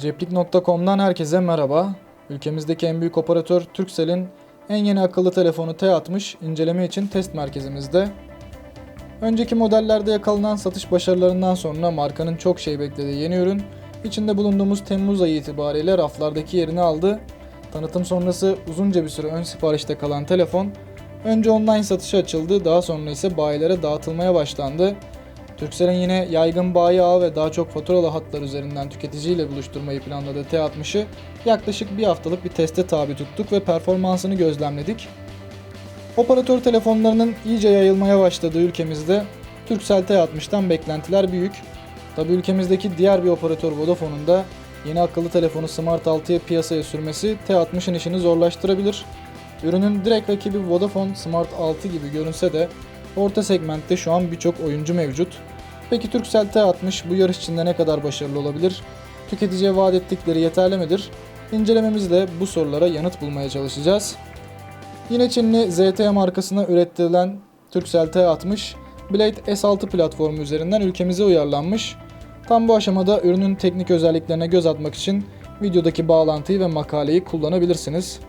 Ceplik.com'dan herkese merhaba. Ülkemizdeki en büyük operatör Turkcell'in en yeni akıllı telefonu T60 inceleme için test merkezimizde. Önceki modellerde yakalanan satış başarılarından sonra markanın çok şey beklediği yeni ürün içinde bulunduğumuz Temmuz ayı itibariyle raflardaki yerini aldı. Tanıtım sonrası uzunca bir süre ön siparişte kalan telefon önce online satışa açıldı daha sonra ise bayilere dağıtılmaya başlandı. Turkcell'in yine yaygın bayi ağı ve daha çok faturalı hatlar üzerinden tüketiciyle buluşturmayı planladığı T60'ı yaklaşık bir haftalık bir teste tabi tuttuk ve performansını gözlemledik. Operatör telefonlarının iyice yayılmaya başladığı ülkemizde Turkcell T60'tan beklentiler büyük. Tabi ülkemizdeki diğer bir operatör Vodafone'un da yeni akıllı telefonu Smart 6'ya piyasaya sürmesi T60'ın işini zorlaştırabilir. Ürünün direkt rakibi Vodafone Smart 6 gibi görünse de orta segmentte şu an birçok oyuncu mevcut. Peki Turkcell T60 bu yarış içinde ne kadar başarılı olabilir? Tüketiciye vaat ettikleri yeterli midir? İncelememizde bu sorulara yanıt bulmaya çalışacağız. Yine Çinli ZTE markasına ürettirilen Turkcell T60, Blade S6 platformu üzerinden ülkemize uyarlanmış. Tam bu aşamada ürünün teknik özelliklerine göz atmak için videodaki bağlantıyı ve makaleyi kullanabilirsiniz.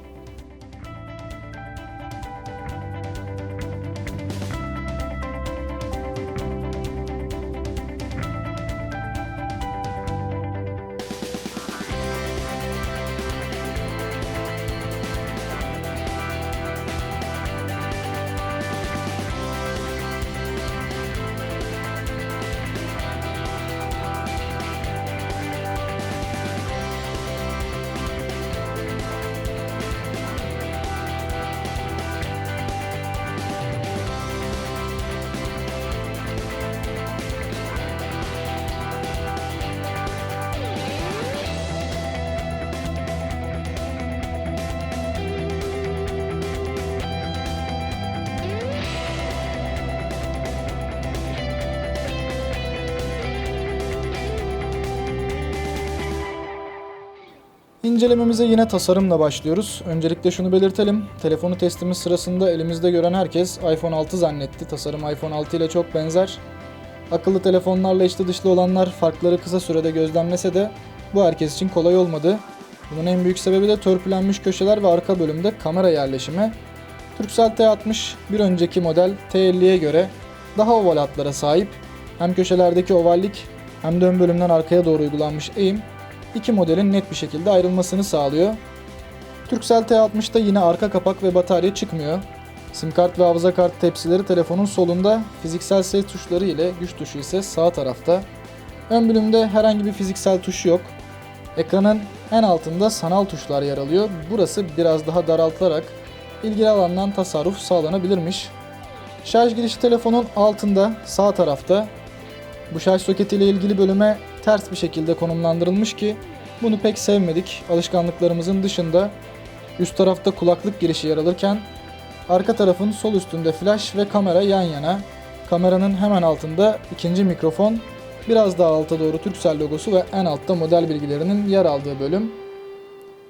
İncelememize yine tasarımla başlıyoruz. Öncelikle şunu belirtelim. Telefonu testimiz sırasında elimizde gören herkes iPhone 6 zannetti. Tasarım iPhone 6 ile çok benzer. Akıllı telefonlarla içli dışlı olanlar farkları kısa sürede gözlemlese de bu herkes için kolay olmadı. Bunun en büyük sebebi de törpülenmiş köşeler ve arka bölümde kamera yerleşimi. Turkcell T60 bir önceki model T50'ye göre daha oval hatlara sahip. Hem köşelerdeki ovallik hem de ön bölümden arkaya doğru uygulanmış eğim iki modelin net bir şekilde ayrılmasını sağlıyor. Turkcell T60'da yine arka kapak ve batarya çıkmıyor. Sim kart ve hafıza kart tepsileri telefonun solunda, fiziksel ses tuşları ile güç tuşu ise sağ tarafta. Ön bölümde herhangi bir fiziksel tuş yok. Ekranın en altında sanal tuşlar yer alıyor. Burası biraz daha daraltılarak ilgili alandan tasarruf sağlanabilirmiş. Şarj girişi telefonun altında sağ tarafta. Bu şarj soketi ile ilgili bölüme ters bir şekilde konumlandırılmış ki bunu pek sevmedik. Alışkanlıklarımızın dışında üst tarafta kulaklık girişi yer alırken arka tarafın sol üstünde flash ve kamera yan yana. Kameranın hemen altında ikinci mikrofon, biraz daha alta doğru Turkcell logosu ve en altta model bilgilerinin yer aldığı bölüm.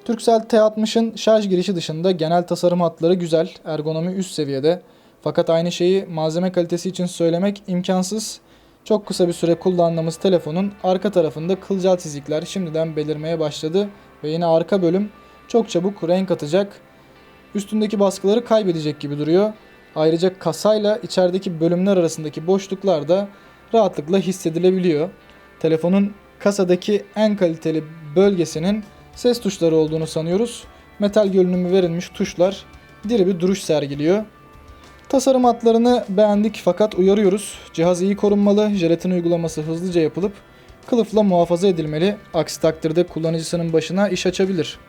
Turkcell T60'ın şarj girişi dışında genel tasarım hatları güzel, ergonomi üst seviyede. Fakat aynı şeyi malzeme kalitesi için söylemek imkansız. Çok kısa bir süre kullandığımız telefonun arka tarafında kılcal çizikler şimdiden belirmeye başladı ve yine arka bölüm çok çabuk renk atacak. Üstündeki baskıları kaybedecek gibi duruyor. Ayrıca kasayla içerideki bölümler arasındaki boşluklar da rahatlıkla hissedilebiliyor. Telefonun kasadaki en kaliteli bölgesinin ses tuşları olduğunu sanıyoruz. Metal görünümü verilmiş tuşlar diri bir duruş sergiliyor. Tasarım hatlarını beğendik fakat uyarıyoruz. Cihaz iyi korunmalı, jelatin uygulaması hızlıca yapılıp kılıfla muhafaza edilmeli. Aksi takdirde kullanıcısının başına iş açabilir.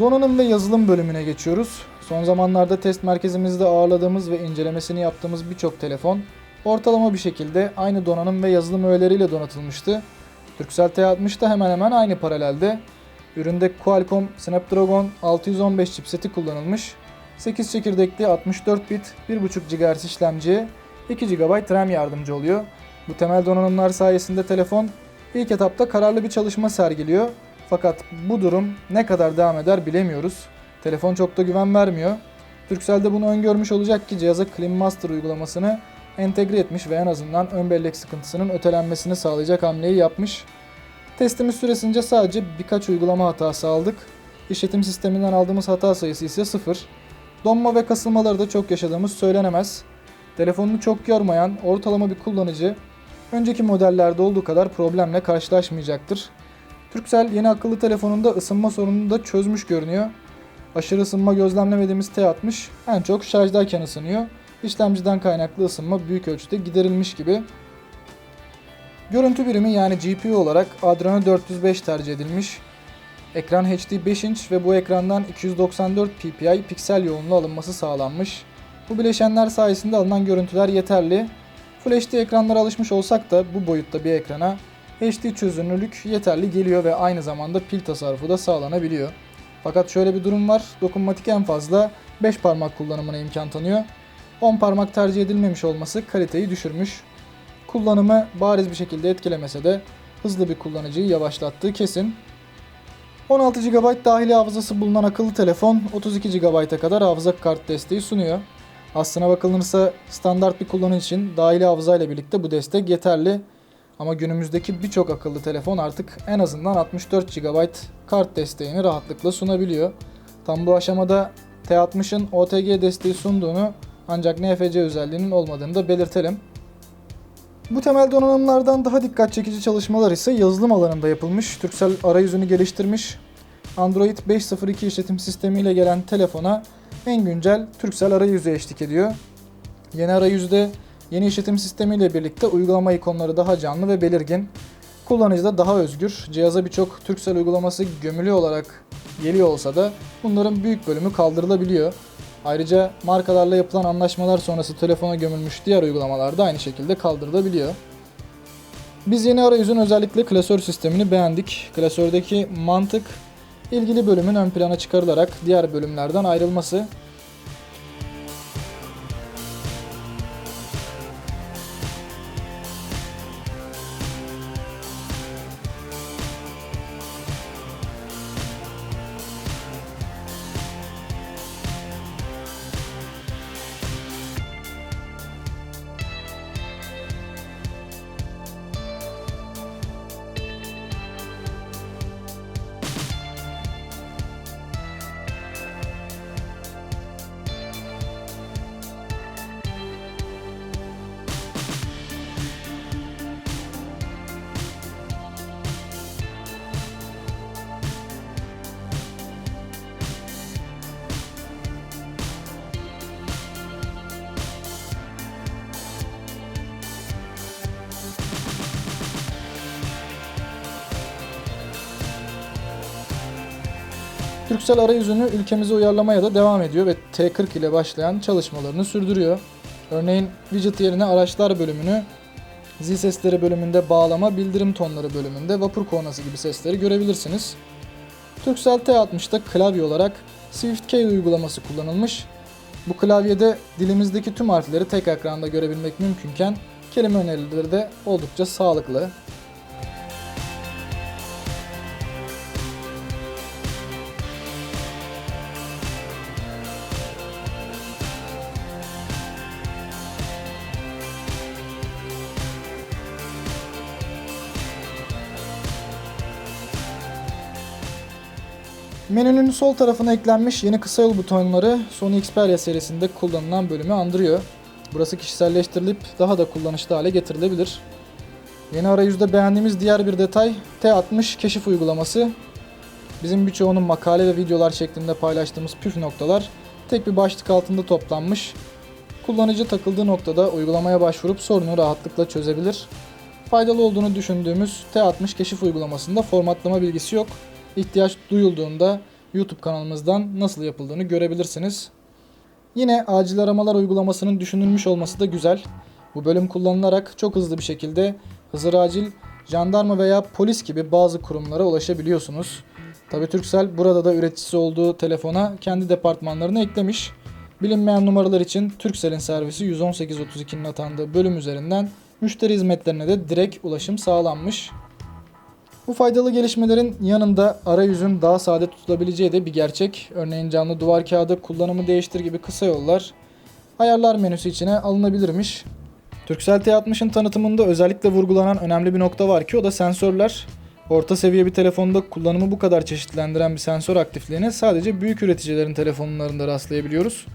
Donanım ve yazılım bölümüne geçiyoruz. Son zamanlarda test merkezimizde ağırladığımız ve incelemesini yaptığımız birçok telefon ortalama bir şekilde aynı donanım ve yazılım öğeleriyle donatılmıştı. Turkcell T60 da hemen hemen aynı paralelde. Üründe Qualcomm Snapdragon 615 chipseti kullanılmış. 8 çekirdekli 64 bit 1.5 GHz işlemciye 2 GB RAM yardımcı oluyor. Bu temel donanımlar sayesinde telefon ilk etapta kararlı bir çalışma sergiliyor. Fakat bu durum ne kadar devam eder bilemiyoruz. Telefon çok da güven vermiyor. Turkcell de bunu öngörmüş olacak ki cihaza Clean Master uygulamasını entegre etmiş ve en azından ön bellek sıkıntısının ötelenmesini sağlayacak hamleyi yapmış. Testimiz süresince sadece birkaç uygulama hatası aldık. İşletim sisteminden aldığımız hata sayısı ise 0. Donma ve kasılmaları da çok yaşadığımız söylenemez. Telefonunu çok yormayan ortalama bir kullanıcı önceki modellerde olduğu kadar problemle karşılaşmayacaktır. Turkcell yeni akıllı telefonunda ısınma sorununu da çözmüş görünüyor. Aşırı ısınma gözlemlemediğimiz T60 en çok şarjdayken ısınıyor. İşlemciden kaynaklı ısınma büyük ölçüde giderilmiş gibi. Görüntü birimi yani GPU olarak Adreno 405 tercih edilmiş. Ekran HD 5 inç ve bu ekrandan 294 ppi piksel yoğunluğu alınması sağlanmış. Bu bileşenler sayesinde alınan görüntüler yeterli. Full HD ekranlara alışmış olsak da bu boyutta bir ekrana HD çözünürlük yeterli geliyor ve aynı zamanda pil tasarrufu da sağlanabiliyor. Fakat şöyle bir durum var. Dokunmatik en fazla 5 parmak kullanımına imkan tanıyor. 10 parmak tercih edilmemiş olması kaliteyi düşürmüş. Kullanımı bariz bir şekilde etkilemese de hızlı bir kullanıcıyı yavaşlattığı kesin. 16 GB dahili hafızası bulunan akıllı telefon 32 GB'a kadar hafıza kart desteği sunuyor. Aslına bakılırsa standart bir kullanıcı için dahili hafıza ile birlikte bu destek yeterli. Ama günümüzdeki birçok akıllı telefon artık en azından 64 GB kart desteğini rahatlıkla sunabiliyor. Tam bu aşamada T60'ın OTG desteği sunduğunu ancak NFC özelliğinin olmadığını da belirtelim. Bu temel donanımlardan daha dikkat çekici çalışmalar ise yazılım alanında yapılmış. Turkcell arayüzünü geliştirmiş. Android 5.02 işletim sistemiyle gelen telefona en güncel Turkcell arayüzü eşlik ediyor. Yeni arayüzde yeni işletim sistemiyle birlikte uygulama ikonları daha canlı ve belirgin. Kullanıcı da daha özgür. Cihaza birçok Turkcell uygulaması gömülü olarak geliyor olsa da bunların büyük bölümü kaldırılabiliyor. Ayrıca markalarla yapılan anlaşmalar sonrası telefona gömülmüş diğer uygulamalar da aynı şekilde kaldırılabiliyor. Biz yeni arayüzün özellikle klasör sistemini beğendik. Klasördeki mantık ilgili bölümün ön plana çıkarılarak diğer bölümlerden ayrılması. Turkcell arayüzünü ülkemize uyarlamaya da devam ediyor ve T40 ile başlayan çalışmalarını sürdürüyor. Örneğin widget yerine araçlar bölümünü, zil sesleri bölümünde bağlama, bildirim tonları bölümünde vapur kornası gibi sesleri görebilirsiniz. Turkcell T60'da klavye olarak SwiftKey uygulaması kullanılmış. Bu klavyede dilimizdeki tüm harfleri tek ekranda görebilmek mümkünken kelime önerileri de oldukça sağlıklı. Menünün sol tarafına eklenmiş yeni kısa yol butonları Sony Xperia serisinde kullanılan bölümü andırıyor. Burası kişiselleştirilip daha da kullanışlı hale getirilebilir. Yeni arayüzde beğendiğimiz diğer bir detay T60 keşif uygulaması. Bizim birçoğunun makale ve videolar şeklinde paylaştığımız püf noktalar tek bir başlık altında toplanmış. Kullanıcı takıldığı noktada uygulamaya başvurup sorunu rahatlıkla çözebilir. Faydalı olduğunu düşündüğümüz T60 keşif uygulamasında formatlama bilgisi yok. İhtiyaç duyulduğunda YouTube kanalımızdan nasıl yapıldığını görebilirsiniz. Yine acil aramalar uygulamasının düşünülmüş olması da güzel. Bu bölüm kullanılarak çok hızlı bir şekilde Hızır Acil, jandarma veya polis gibi bazı kurumlara ulaşabiliyorsunuz. Tabi Turkcell burada da üreticisi olduğu telefona kendi departmanlarını eklemiş. Bilinmeyen numaralar için Turkcell'in servisi 11832'nin atandığı bölüm üzerinden müşteri hizmetlerine de direkt ulaşım sağlanmış. Bu faydalı gelişmelerin yanında arayüzün daha sade tutulabileceği de bir gerçek. Örneğin canlı duvar kağıdı, kullanımı değiştir gibi kısa yollar ayarlar menüsü içine alınabilirmiş. Turkcell T60'ın tanıtımında özellikle vurgulanan önemli bir nokta var ki o da sensörler. Orta seviye bir telefonda kullanımı bu kadar çeşitlendiren bir sensör aktifliğine sadece büyük üreticilerin telefonlarında rastlayabiliyoruz.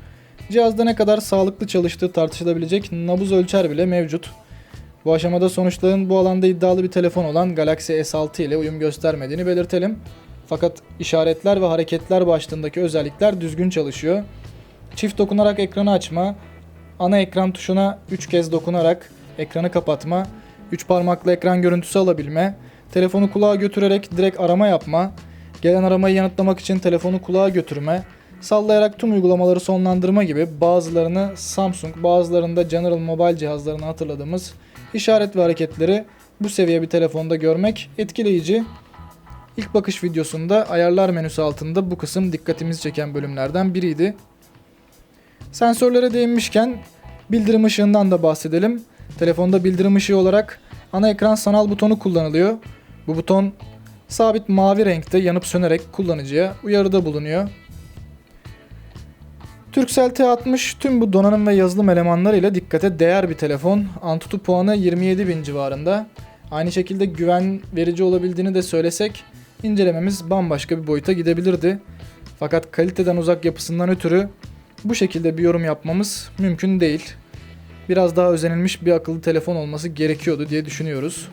Cihazda ne kadar sağlıklı çalıştığı tartışılabilecek nabız ölçer bile mevcut. Bu aşamada sonuçların bu alanda iddialı bir telefon olan Galaxy S6 ile uyum göstermediğini belirtelim. Fakat işaretler ve hareketler başlığındaki özellikler düzgün çalışıyor. Çift dokunarak ekranı açma, ana ekran tuşuna 3 kez dokunarak ekranı kapatma, 3 parmakla ekran görüntüsü alabilme, telefonu kulağa götürerek direkt arama yapma, gelen aramayı yanıtlamak için telefonu kulağa götürme, sallayarak tüm uygulamaları sonlandırma gibi bazılarını Samsung, bazılarında General Mobile cihazlarını hatırladığımız işaret ve hareketleri bu seviye bir telefonda görmek etkileyici. İlk bakış videosunda ayarlar menüsü altında bu kısım dikkatimizi çeken bölümlerden biriydi. Sensörlere değinmişken bildirim ışığından da bahsedelim. Telefonda bildirim ışığı olarak ana ekran sanal butonu kullanılıyor. Bu buton sabit mavi renkte yanıp sönerek kullanıcıya uyarıda bulunuyor. Turkcell T60 tüm bu donanım ve yazılım elemanlarıyla dikkate değer bir telefon. Antutu puanı 27.000 civarında. Aynı şekilde güven verici olabildiğini de söylesek incelememiz bambaşka bir boyuta gidebilirdi. Fakat kaliteden uzak yapısından ötürü bu şekilde bir yorum yapmamız mümkün değil. Biraz daha özenilmiş bir akıllı telefon olması gerekiyordu diye düşünüyoruz.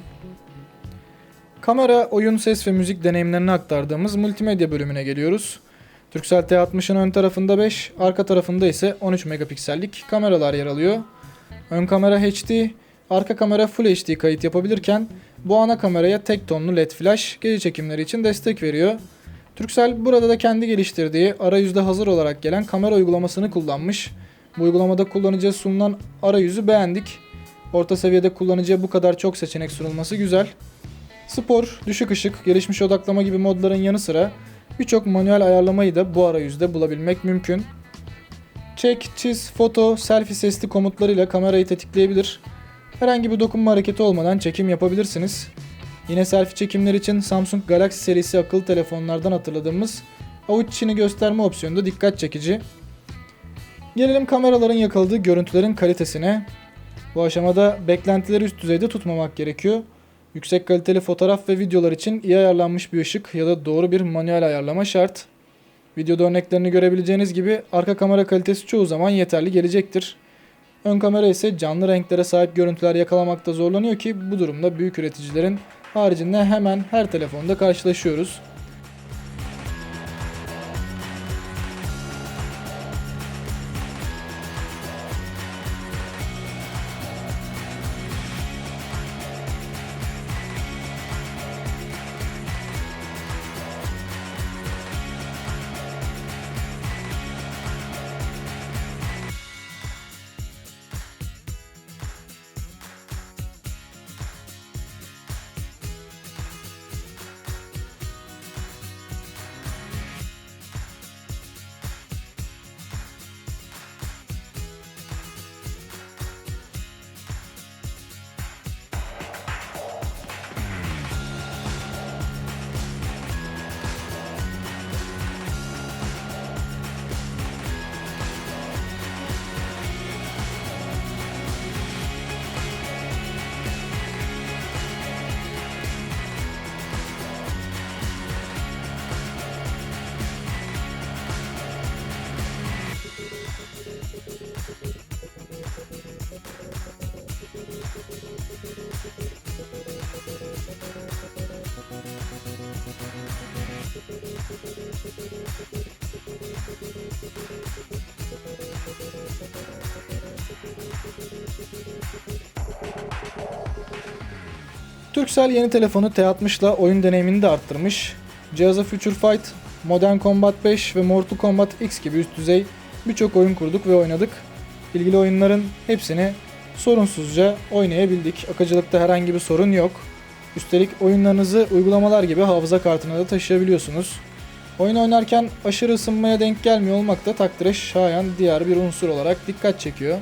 Kamera, oyun, ses ve müzik deneyimlerini aktardığımız multimedya bölümüne geliyoruz. Turkcell T60'ın ön tarafında 5, arka tarafında ise 13 megapiksellik kameralar yer alıyor. Ön kamera HD, arka kamera Full HD kayıt yapabilirken bu ana kameraya tek tonlu LED flash gece çekimleri için destek veriyor. Turkcell burada da kendi geliştirdiği arayüzde hazır olarak gelen kamera uygulamasını kullanmış. Bu uygulamada kullanıcıya sunulan arayüzü beğendik. Orta seviyede kullanıcıya bu kadar çok seçenek sunulması güzel. Spor, düşük ışık, gelişmiş odaklama gibi modların yanı sıra birçok manuel ayarlamayı da bu arayüzde bulabilmek mümkün. Çek, çiz, foto, selfie sesli komutlarıyla kamerayı tetikleyebilir. Herhangi bir dokunma hareketi olmadan çekim yapabilirsiniz. Yine selfie çekimler için Samsung Galaxy serisi akıllı telefonlardan hatırladığımız avuç içini gösterme opsiyonu da dikkat çekici. Gelelim kameraların yakaladığı görüntülerin kalitesine. Bu aşamada beklentileri üst düzeyde tutmamak gerekiyor. Yüksek kaliteli fotoğraf ve videolar için iyi ayarlanmış bir ışık ya da doğru bir manuel ayarlama şart. Videoda örneklerini görebileceğiniz gibi arka kamera kalitesi çoğu zaman yeterli gelecektir. Ön kamera ise canlı renklere sahip görüntüler yakalamakta zorlanıyor ki bu durumda büyük üreticilerin haricinde hemen her telefonda karşılaşıyoruz. Turkcell yeni telefonu T60 ile oyun deneyimini de arttırmış. Cihaza Future Fight Modern Combat 5 ve Mortal Kombat X gibi üst düzey birçok oyun kurduk ve oynadık. İlgili oyunların hepsini sorunsuzca oynayabildik. Akıcılıkta herhangi bir sorun yok. Üstelik oyunlarınızı uygulamalar gibi hafıza kartına da taşıyabiliyorsunuz. Oyun oynarken aşırı ısınmaya denk gelmiyor olmak da takdire şayan diğer bir unsur olarak dikkat çekiyor.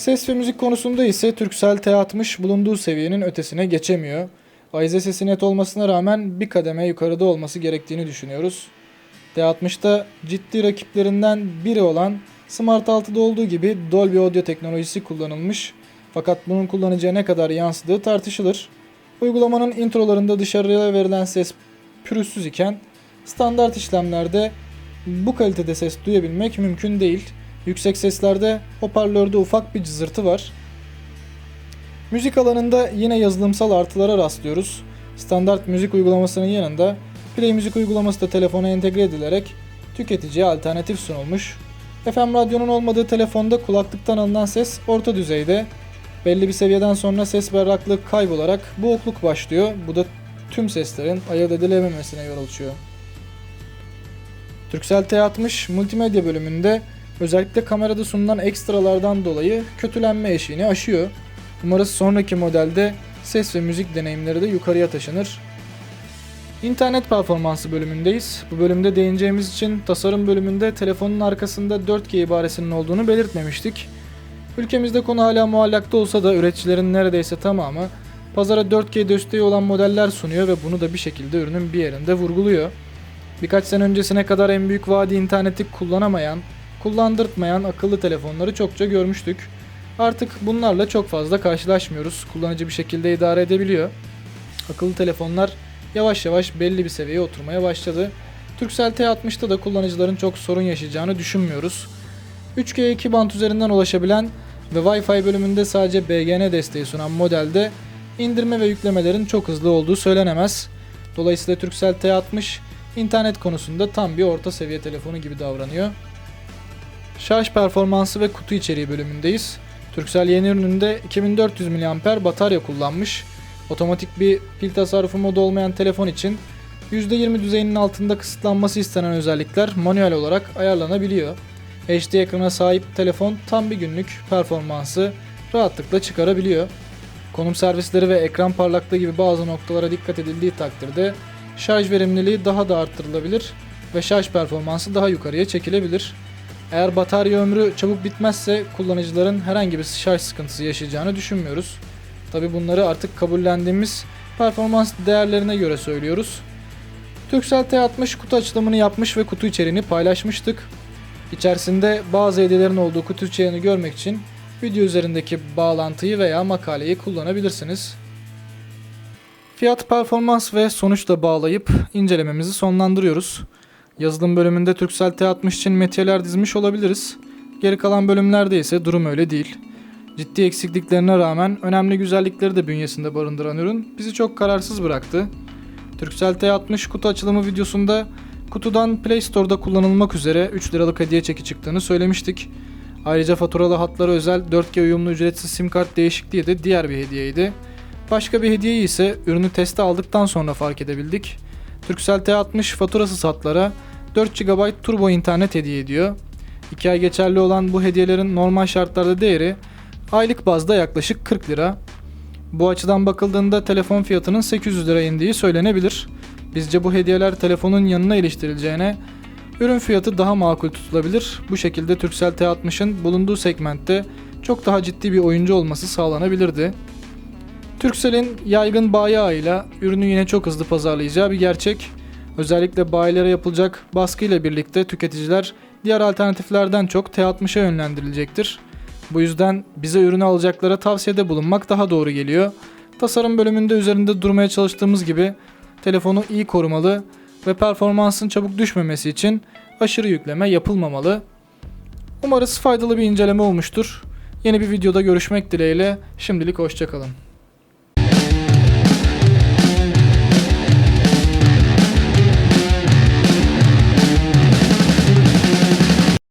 Ses ve müzik konusunda ise Turkcell T60 bulunduğu seviyenin ötesine geçemiyor. Ayze sesi net olmasına rağmen bir kademe yukarıda olması gerektiğini düşünüyoruz. T60'da ciddi rakiplerinden biri olan Smart 6'da olduğu gibi Dolby Audio teknolojisi kullanılmış. Fakat bunun kullanıcıya ne kadar yansıdığı tartışılır. Uygulamanın introlarında dışarıya verilen ses pürüzsüz iken standart işlemlerde bu kalitede ses duyabilmek mümkün değil. Yüksek seslerde hoparlörde ufak bir cızırtı var. Müzik alanında yine yazılımsal artılara rastlıyoruz. Standart müzik uygulamasının yanında Play Müzik uygulaması da telefona entegre edilerek tüketiciye alternatif sunulmuş. FM radyonun olmadığı telefonda kulaklıktan alınan ses orta düzeyde. Belli bir seviyeden sonra ses berraklığı kaybolarak boğukluk başlıyor. Bu da tüm seslerin ayırt edilememesine yol açıyor. Turkcell T60 multimedya bölümünde özellikle kamerada sunulan ekstralardan dolayı kötülenme eşiğini aşıyor. Umarız sonraki modelde ses ve müzik deneyimleri de yukarıya taşınır. İnternet performansı bölümündeyiz. Bu bölümde değineceğimiz için tasarım bölümünde telefonun arkasında 4G ibaresinin olduğunu belirtmemiştik. Ülkemizde konu hala muallakta olsa da üreticilerin neredeyse tamamı pazara 4G desteği olan modeller sunuyor ve bunu da bir şekilde ürünün bir yerinde vurguluyor. Birkaç sene öncesine kadar en büyük vadi interneti kullanamayan, kullandırtmayan akıllı telefonları çokça görmüştük. Artık bunlarla çok fazla karşılaşmıyoruz. Kullanıcı bir şekilde idare edebiliyor. Akıllı telefonlar yavaş yavaş belli bir seviyeye oturmaya başladı. Turkcell T60'ta da kullanıcıların çok sorun yaşayacağını düşünmüyoruz. 3G2 band üzerinden ulaşabilen ve Wi-Fi bölümünde sadece BGN desteği sunan modelde indirme ve yüklemelerin çok hızlı olduğu söylenemez. Dolayısıyla Turkcell T60 internet konusunda tam bir orta seviye telefonu gibi davranıyor. Şarj performansı ve kutu içeriği bölümündeyiz. Turkcell yeni ürününde 2400 mAh batarya kullanmış. Otomatik bir pil tasarrufu modu olmayan telefon için %20 düzeyinin altında kısıtlanması istenen özellikler manuel olarak ayarlanabiliyor. HD ekrana sahip telefon tam bir günlük performansı rahatlıkla çıkarabiliyor. Konum servisleri ve ekran parlaklığı gibi bazı noktalara dikkat edildiği takdirde şarj verimliliği daha da arttırılabilir ve şarj performansı daha yukarıya çekilebilir. Eğer batarya ömrü çabuk bitmezse kullanıcıların herhangi bir şarj sıkıntısı yaşayacağını düşünmüyoruz. Tabi bunları artık kabullendiğimiz performans değerlerine göre söylüyoruz. Turkcell T60 kutu açılımını yapmış ve kutu içeriğini paylaşmıştık. İçerisinde bazı hediyelerin olduğu kutu içeriğini görmek için video üzerindeki bağlantıyı veya makaleyi kullanabilirsiniz. Fiyat, performans ve sonuçla bağlayıp incelememizi sonlandırıyoruz. Yazılım bölümünde Turkcell T60 için metiyeler dizmiş olabiliriz. Geri kalan bölümlerde ise durum öyle değil. Ciddi eksikliklerine rağmen önemli güzellikleri de bünyesinde barındıran ürün bizi çok kararsız bıraktı. Turkcell T60 kutu açılımı videosunda kutudan Play Store'da kullanılmak üzere 3 liralık hediye çeki çıktığını söylemiştik. Ayrıca faturalı hatlara özel 4G uyumlu ücretsiz sim kart değişikliği de diğer bir hediyeydi. Başka bir hediyeyi ise ürünü teste aldıktan sonra fark edebildik. Turkcell T60 faturasız hatlara 4 GB turbo internet hediye ediyor. 2 ay geçerli olan bu hediyelerin normal şartlarda değeri aylık bazda yaklaşık 40 lira. Bu açıdan bakıldığında telefon fiyatının 800 lira indiği söylenebilir. Bizce bu hediyeler telefonun yanına iliştirileceğine ürün fiyatı daha makul tutulabilir. Bu şekilde Turkcell T60'ın bulunduğu segmentte çok daha ciddi bir oyuncu olması sağlanabilirdi. Turkcell'in yaygın bayi ağıyla ürünü yine çok hızlı pazarlayacağı bir gerçek. Özellikle bayilere yapılacak baskıyla birlikte tüketiciler diğer alternatiflerden çok T60'a yönlendirilecektir. Bu yüzden bize ürünü alacaklara tavsiyede bulunmak daha doğru geliyor. Tasarım bölümünde üzerinde durmaya çalıştığımız gibi telefonu iyi korumalı ve performansın çabuk düşmemesi için aşırı yükleme yapılmamalı. Umarız faydalı bir inceleme olmuştur. Yeni bir videoda görüşmek dileğiyle şimdilik hoşçakalın.